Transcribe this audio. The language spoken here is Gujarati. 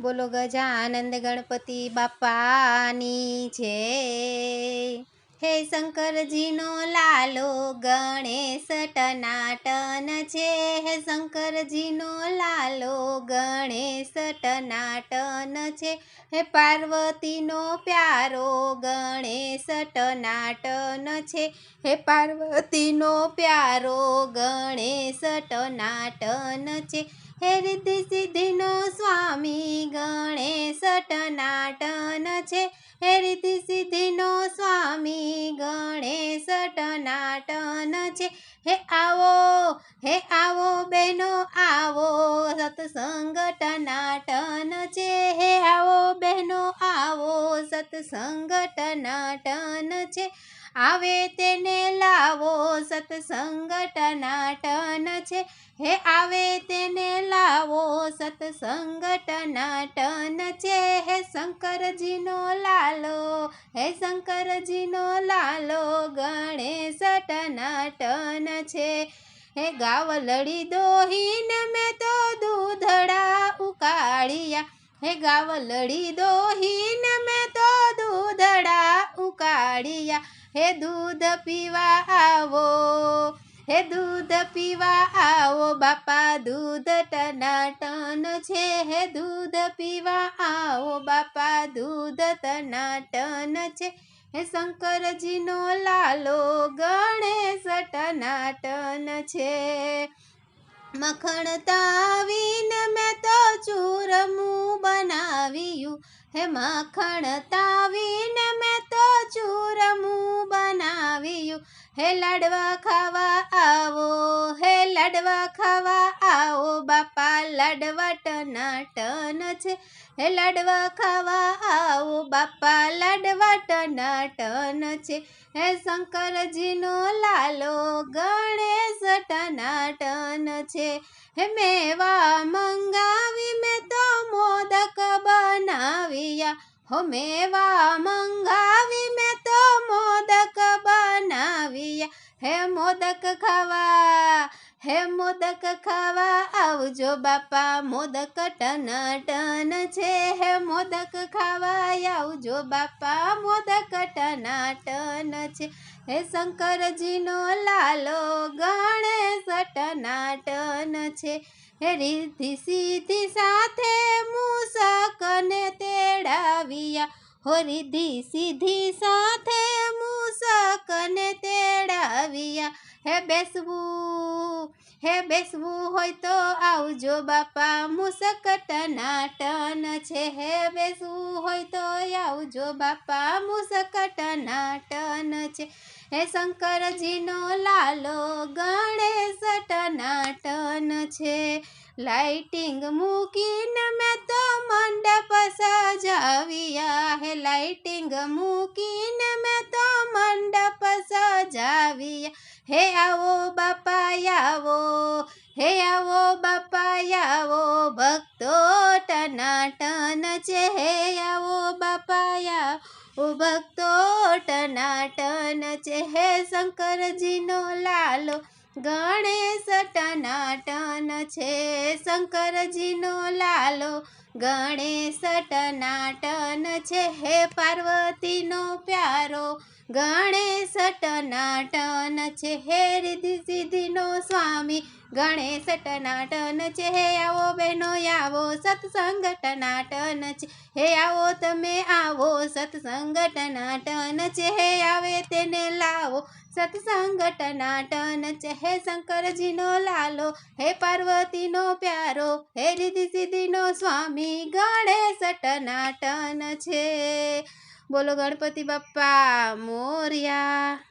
બોલો ગજાનંદ ગણપતિ બાપાની છે હે શંકરજીનો લાલો ગણેશ ટનાટન છે. હે શંકરજીનો લાલો ગણેશ ટનાટન છે. હે પાર્વતીનો પ્યારો ગણેશ ટનાટન છે. હે પાર્વતીનો પ્યારો ગણેશ ટનાટન છે. હે રિદ્ધિ સિદ્ધિનો સ્વામી ગણેશ ટનાટન છે. હે રિદ્ધિ સિદ્ધિનો સ્વામી ગણેશ ટનાટન છે. હે આવો હે આવો બેનો આવો સત્સંગ ટનાટન છે. હે આવો બહેનો, આવો સત્સંગ ટનાટન છે. આવે તેને લાવો સત્સંગ ટનાટન છે. હે આવે તેને લાવો સત્સંગ ટનાટન છે. હે શંકરજીનો લાલો, હે શંકરજીનો લાલો ગણેશ ટનાટન છે. હે ગાવલડી દોહીને મેં તો દૂધડા ઉકાળ્યા. હે ગાવલડી દોહીને મેં તો દૂધડા ઉકાળ્યા. હે દૂધ પીવા આવો હે દૂધ પીવા આવો બાપા, દૂધ ટનાટન છે. હે દૂધ પીવા આવો બાપા, દૂધ ટનાટન છે. હે શંકરજીનો લાલો ગણેશ ટનાટન છે. મખણ તાવીને મેં તો ચૂરમું બનાવ્યું. હે મખણ તાવીને મેં તો ચૂરમું બનાવ્યું. હે લાડવા ખાવા આવો, હે લાડવા ખાવા આવો, બાપા લાડવા ટનાટન છે. હે લાડવા ખાવા આવો, બાપા લાડવા ટનાટન છે. હે શંકરજીનો લાલો ગણેશ ટનાટન છે. હે મેવા મંગાવી મેં તો મોદક બનાવ્યા. હો મેવા મંગાવી મોદક ખાવા આવજો બાપા, મોદક ટનાટન છે હે, મોદક ખાવા આવજો બાપા, મોદક ટનાટન છે હે, શંકરજીનો લાલો ગણેશ ટનાટન છે હે, રીધિ સીધી સાથે મૂસકને તેડાવ્યા. હો, રીધિ સીધી સાથે મૂસકને તેડાવ્યા. હે, બેસવું આવજો બાપા મુસકટ નાટન છે હે બેસવું હોય તો આવજો બાપા મુસકટ નાટન છે હે શંકરજીનો લાલો ગણેશ ટનાટન છે. લાઇટિંગ મૂકીને મેં તો મંડપ સજાવ્યા હે, લાઇટિંગ મૂકીને મેં તો મંડપ સજાવ્યા હે, આવો બાપા, આવો, હે, આવો બાપા આવો ભક્તો ટનાટન છે આવો બાપાયા ઓ ભક્તો ટનાટન છે હે શંકરજીનો લાલો ગણેશ ટનાટન છે શંકરજીનો લાલો ગણેશ ટનાટન છે હે પાર્વતીનો પ્યારો ગણેશ ટનાટન છે હે રિધિ સિદ્ધિનો સ્વામી. ગણેશ ટનાટન છે હે આવો બહેનો, આવો સત્સંગ ટનાટન છે હે, આવો તમે, આવો સત્સંગ ટનાટન છે હે આવે તેને લાવો સત્સંગ ટનાટન છે હે શંકરજીનો લાલો, હે, પાર્વતીનો પ્યારો, હે રિધિ સિદ્ધિનો સ્વામી. ગણેશ ટનાટન છે બોલો ગણપતિ બાપ્પા મોર્યા.